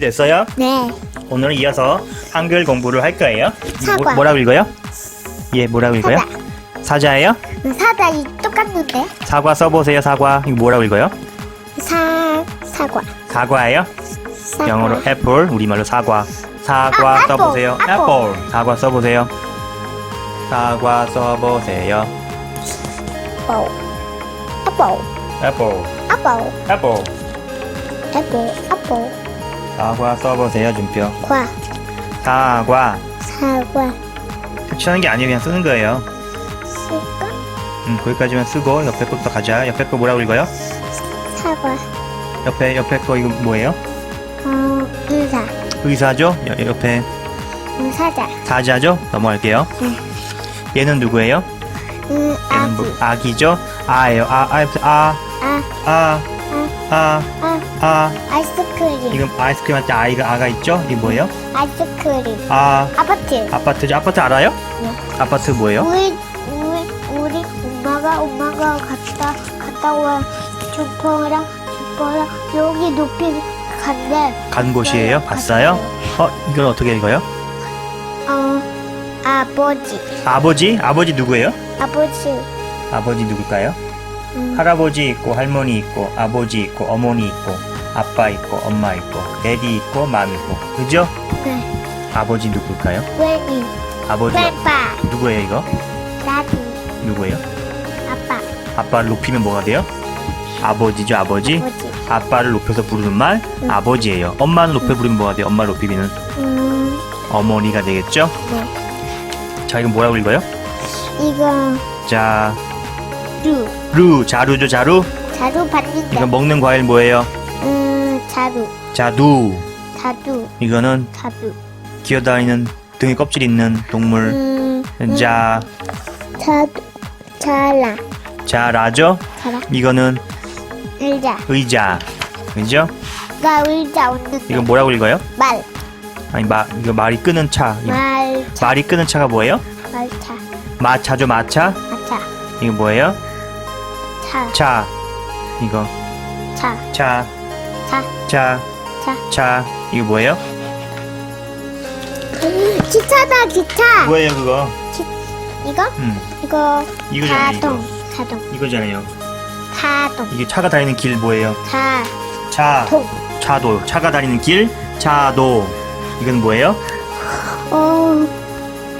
준비됐어요? 네. 오늘은 이어서 한글 공부를 할 거예요. 사과. 뭐, 라고 읽어요? 예, 뭐라고 읽어요? 사자. 예요 사자 이 똑같는데. 사과 써보세요, 사과. 이거 뭐라고 읽어요? 사 사과. 사과예요? 사과. 영어로 애플, 우리말로 사과. 사과 아, 애플, 써보세요. 애플. 애플. 사과 써보세요. 사과 써보세요. apple. apple. 애플, apple. 애플. apple. apple. 사과 써보세요, 준표. 과. 사과. 사과. 표치하는 게 아니에요, 그냥 쓰는 거예요. 쓸까? 음, 거기까지만 쓰고 옆에 거부터 가자. 옆에 거 뭐라고 읽어요? 사과. 옆에 옆에 거 이거 뭐예요? 어 의사. 의사죠? 여- 옆에 음, 사자. 사자죠? 넘어갈게요. 얘는 누구예요? 음 얘는 뭐, 아기. 아기죠? 아예요. 아, 아, 아, 아. 아, 아, 아. 아. 아이스크림. 이건 아이스크림 할때 아이가 아가 있죠? 이게 뭐예요? 아이스크림. 아, 아파트. 아파트죠? 아파트 알아요? 네. 아파트 뭐예요? 우리 우리 우리 엄마가 엄마가 갔다 갔다 온 주퍼랑 주퍼랑 여기 높이 간대. 간 곳이에요? 봤어요? 어, 이건 어떻게 읽어요? 어 아버지 아버지? 아버지 누구예요? 아버지 아버지 누굴까요? 음, 할아버지 있고 할머니 있고 아버지 있고 어머니 있고 아빠 있고 엄마 있고 데디 있고 맘 있고 그죠? 네 아버지 누굴까요? 웬이 아버지 웬빠 누구예요 이거? 나비 누구예요? 아빠 아빠를 높이면 뭐가 돼요? 아버지죠 아버지 아버지 아빠를 높여서 부르는 말 응. 아버지예요 엄마는 높여 부르면 뭐가 돼요? 엄마를 높이면 음 어머니가 되겠죠? 네. 자 이건 뭐라고 읽어요? 이거 자 루 루 자루죠 자루? 자루 받는다 이건 먹는 과일 뭐예요? 음 자루. 자두. 자두. 이거는 자두. 기어다니는 등에 껍질 있는 동물. 음, 음. 자. 자두. 자라. 자라죠? 자라. 이거는 의자. 의자. 그죠? 나 의자 없는데 이건 뭐라고 읽어요? 말. 아니 마 이거 말이 끄는 차. 이거 말차 말이 끄는 차가 뭐예요? 말차. 마차죠 마차? 마차. 이거 뭐예요? 차차 이거. 차차차 차, 차. 차, 이거 뭐예요? 기차다 기차. 뭐예요 그거? 이거? 음, 이거 이거잖아요 가동 이거. 가동 이거잖아요. 가동. 이게 차가 다니는 길 뭐예요? 차 차, 동. 차도. 차가 다니는 길? 차도. 이건 뭐예요? 어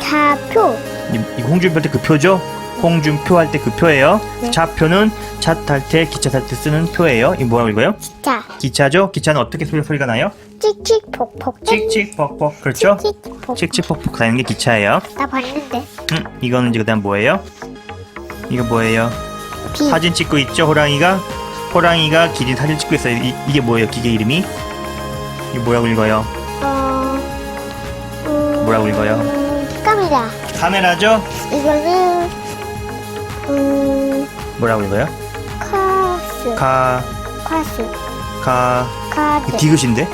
차표. 이, 이거 홍준표 할때그 표죠? 홍준표 할 때 그 표예요 네. 차표는 차 탈 때 기차 탈 때 쓰는 표예요 이거 뭐라고 읽어요? 기차 기차죠? 기차는 어떻게 소리, 소리가 나요? 칙칙폭폭 칙칙폭폭 그렇죠? 칙칙폭 칙칙폭폭 다니는 게 기차예요 나 봤는데 음, 이거는 이제 그다음 뭐예요? 이거 뭐예요? 비 사진 찍고 있죠 호랑이가 호랑이가 기린 사진 찍고 있어요 이, 이게 뭐예요 기계 이름이 이게 뭐라고 읽어요 어 음, 뭐라고 읽어요? 카메라 카메라죠 이거는 음 뭐라고 읽어요? 카스. 카. 카스. 카. 카드. 디귿인데?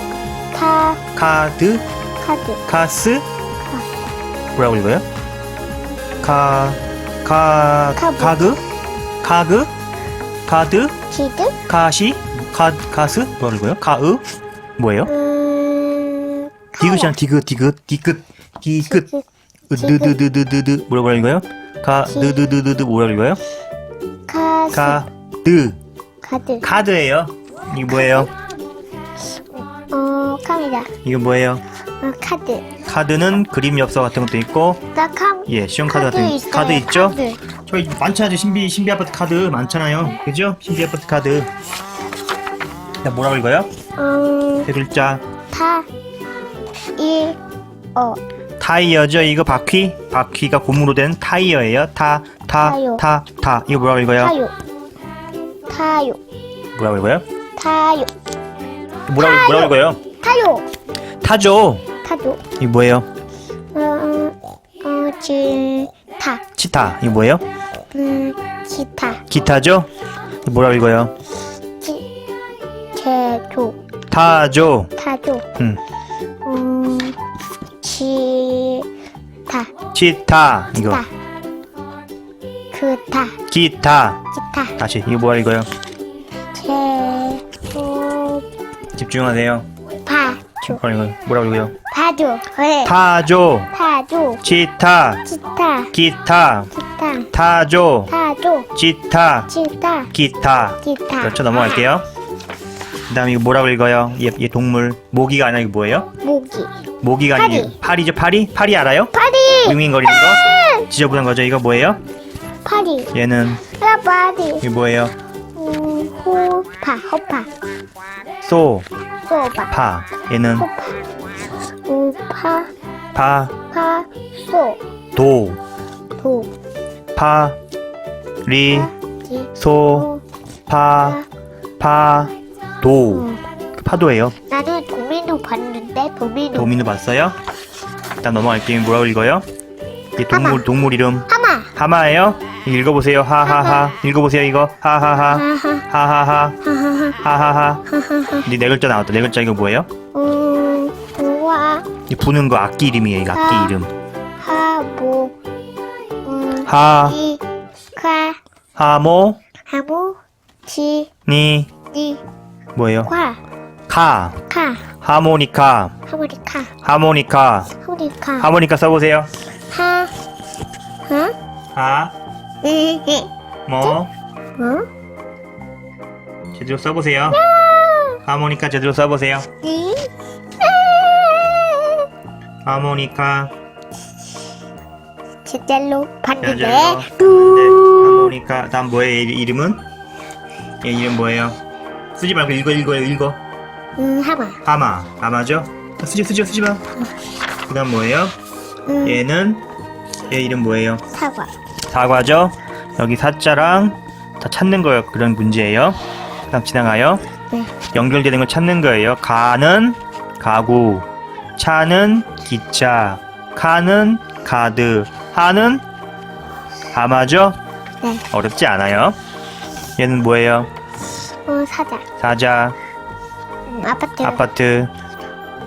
카. 카드? 카드. 카스? 뭐라고 읽어요? 카카. 카브. 카그 카그 카드? 키드? 카시? 카 카스? 뭐라고 읽어요? 카으? 뭐예요? 음 디귿이랑 디귿 디귿 디귿 디귿. 으드드드드드드. 뭐라고 읽어요? 가 드드드드드 뭐라고 읽어요? 카스 가드 카드 카드예요. 이게 뭐예요? 어 카메라 이거 뭐예요? 어 카드 카드는 그림 엽서 같은 것도 있고 나캄 예 시험 카드 같은 있어요 카드 있죠? 카드. 저희 많잖아요 신비 신비 아파트 카드 많잖아요 그죠? 신비 아파트 카드 자 뭐라고 읽어요? 음, 세 글자 타, 일, 어, 타이어죠 이거 바퀴 바퀴가 고무로 된 타이어예요 타 타 타요. 타 타 이거 뭐라고 읽어요? 타요, 타요, 뭐라고 읽어요? 타요, 뭐라고 타요. 뭐라고 읽어요? 타요, 타죠 타도, 이거 뭐예요? 어, 어, 지, 타, 치타 이거 뭐예요? 음, 기타, 기타죠? 이거 뭐라고 읽어요? 지, 제조, 타죠 타조, 음. 음, 기, 타, 치타 이거 타, 그타, 기타 기타, 다시 이거 뭐라 읽어요? 제, 조, 집중하세요 파, 줘. 아니 이거 뭐라고 그래요? 봐줘. 왜? 타조 봐줘. 치타 기타. 기타 기타. 타조 봐줘. 치타 기타. 기타 기타. 그렇죠 넘어갈게요 그 다음에 이거 뭐라고 읽어요? 얘, 얘 동물 모기가 아니라 이거 뭐예요? 모기. 모기가 아니고 파리. 파리죠 파리? 파리 알아요? 파리. 윙윙거리는 거? 지저분한 거죠 이거 뭐예요? 파리. 얘는 아, 파리. 이게 뭐예요? 음, 호파. 호파. 소파 소바. 얘는 호파. 우파. 파, 파. 소. 도, 도. 파, 리, 지. 소, 파, 파, 도 어. 파도예요 나는 도미노 봤는데 도미노. 도민도 봤어요? 일단 넘어갈게요 뭐라고 읽어요? 이 동물 하마. 동물 이름 하마. 하마예요? 이거 읽어보세요 하하하 읽어보세요 이거 하하하 하하. 하하하 하하하. 하하하 하하하. 이제 네 글자 나왔다 네 글자 이거 뭐예요? 음, 우와. 이 부는 거 악기 이름이에요 이거 악기 아. 이름. 음, 하, 이. 과. 하모, 하모. 지. 니 니. 뭐예요? 과. 카, 카. 하모니카 하모니카. 하모니카 하모니카. 하모니카 써보세요 하. 하. 하. 뭐 어? 제대로 써보세요 하모니카 제대로 써보세요 이. 하모니카 제대로 봤는데. 뚜. 하모니카 다음 뭐예요 이- 이름은? 얘 이름 뭐예요? 쓰지 말고 읽어 읽어요 읽어 음, 하마. 하마 하마죠? 쓰지 쓰지 쓰지 마 그 다음 뭐예요? 음, 얘는 얘 이름 뭐예요? 사과. 사과죠? 여기 사자랑 다 찾는 거예요 그런 문제예요 그 다음 지나가요 네. 연결되는 걸 찾는 거예요 가는 가구 차는 기차 카는 카드 하는 하마죠? 네. 어렵지 않아요 얘는 뭐예요? 어, 사자. 사자 음, 아파트. 아파트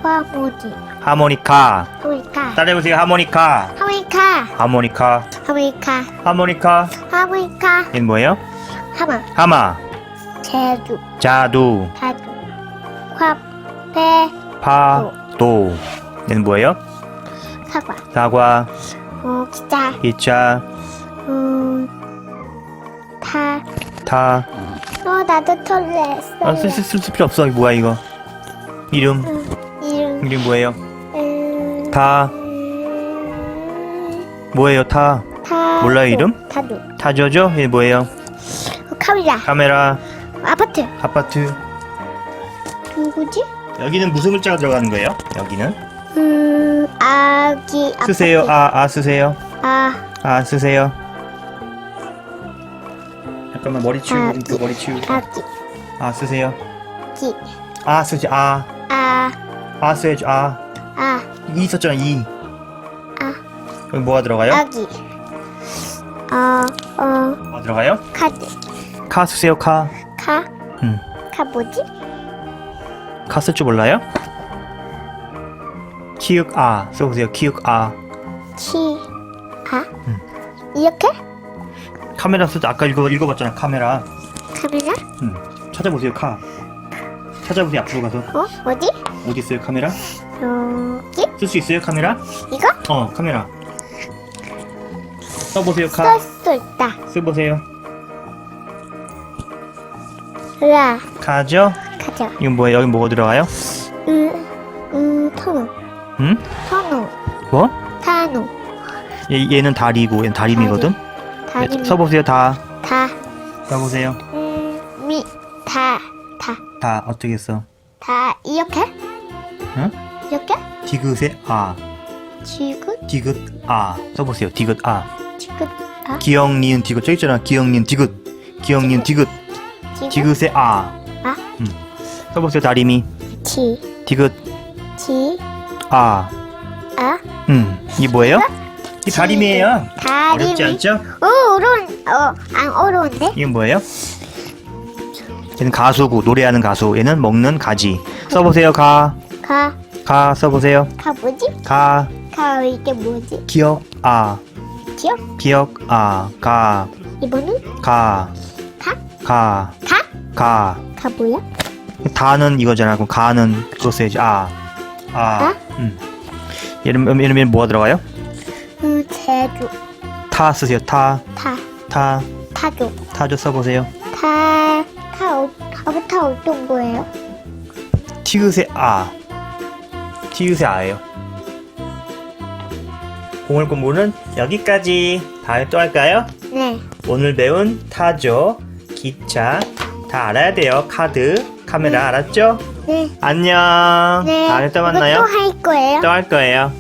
와, 뭐지? 하모니카 하모니카. 따라해보세요 하모니카 하모니카. 하모니카 하모니카. 하모니카 하모니카. 얘는 뭐예요? 하마. 하마 제주. 자두 자주. 화. 배. 파도 얘는 뭐예요? 사과. 사과 어, 기차. 기차 음. 타. 타 어, 나도 털렸어. 아, 쓸, 쓸, 쓸 필요 없어. 이거 뭐야, 이거. 이름. 이름. 이름 뭐예요? 음. 타. 음, 뭐예요, 타? 타. 몰라요, 이름? 타도. 타조죠? 얘 뭐예요? 어, 카메라. 카메라, 아파트. 아파트. 누구지? 여기는 무슨 글자가 들어가는 거예요? 여기는? 음, 아기. 쓰세요. 아, 아, 쓰세요. 아, 아, 쓰세요. 잠깐만, 머리 치우고, 아, 그 머리 치우고. 아기. 아, 쓰세요. 기. 아, 쓰지. 아, 아, 아. 아. 아, 이 있었잖아, 이. 아. 여기 뭐가 들어가요? 아기. 어, 어, 뭐가 들어가요? 카드. 카 쓰세요, 카. 카. 음. 카 뭐지? 카쓸줄 몰라요? 키읔 아 써보세요 키읔 아 키. 아? 음. 이렇게? 카메라 쓸때 아까 읽어, 읽어봤잖아 카메라 카메라? 음. 찾아보세요 카 찾아보세요 앞으로 가서 어? 어디? 어디 있어요 카메라? 여기? 쓸 수 있어요 카메라? 이거? 어 카메라 써보세요 쓸카수 있다. 써보세요 으아, 카죠? 가져. 이건 뭐예요? 여기 뭐가 들어가요? 으, 음, 토노. 음? 토노. 뭐? 타노. 얘, 얘는 다리고 얘는 다림이거든? 네, 써보세요 다 다. 써보세요 음, 미. 다. 다. 다 어떻게 써? 다. 이렇게? 응? 이렇게? 디귿의 아 지긋? 디귿 아 써보세요 디귿 아 지긋? 아? 기억 니은 디귿 저기 있잖아 기억 니은 디귿 기억 니은 디귿 지긋? 디귿의 아 아? 음. 써보세요 다리미 지. 디귿 지. 아 아? 음. 이게 뭐예요? 이 다리미예요 다리. 어렵지 않죠? 오, 어려운. 어, 안 어려운데? 이건 뭐예요? 얘는 가수고 노래하는 가수 얘는 먹는 가지 써보세요 가 가 가. 써보세요 가 뭐지? 가 가 이게 뭐지? 기억 아 기억? 기억 아가가 이번은? 가, 가? 가, 가? 가. 가 뭐야? 다는 이거잖아. 그럼 가는 그거 써야지. 아. 아. 음. 이름 이름에 뭐가 들어가요? 타 쓰세요. 타, 타. 타, 타조. 타조 써보세요. 타. 타, 어, 타, 타 어떤 거예요? 티읕의 아. 티읕의 아예요. 공을 공부는 여기까지. 다음에 또 할까요? 네. 오늘 배운 타조, 기차 다 알아야 돼요. 카드, 카메라 알았죠? 네. 안녕. 네. 다음에 또 만나요. 또할 거예요? 또 할 거예요.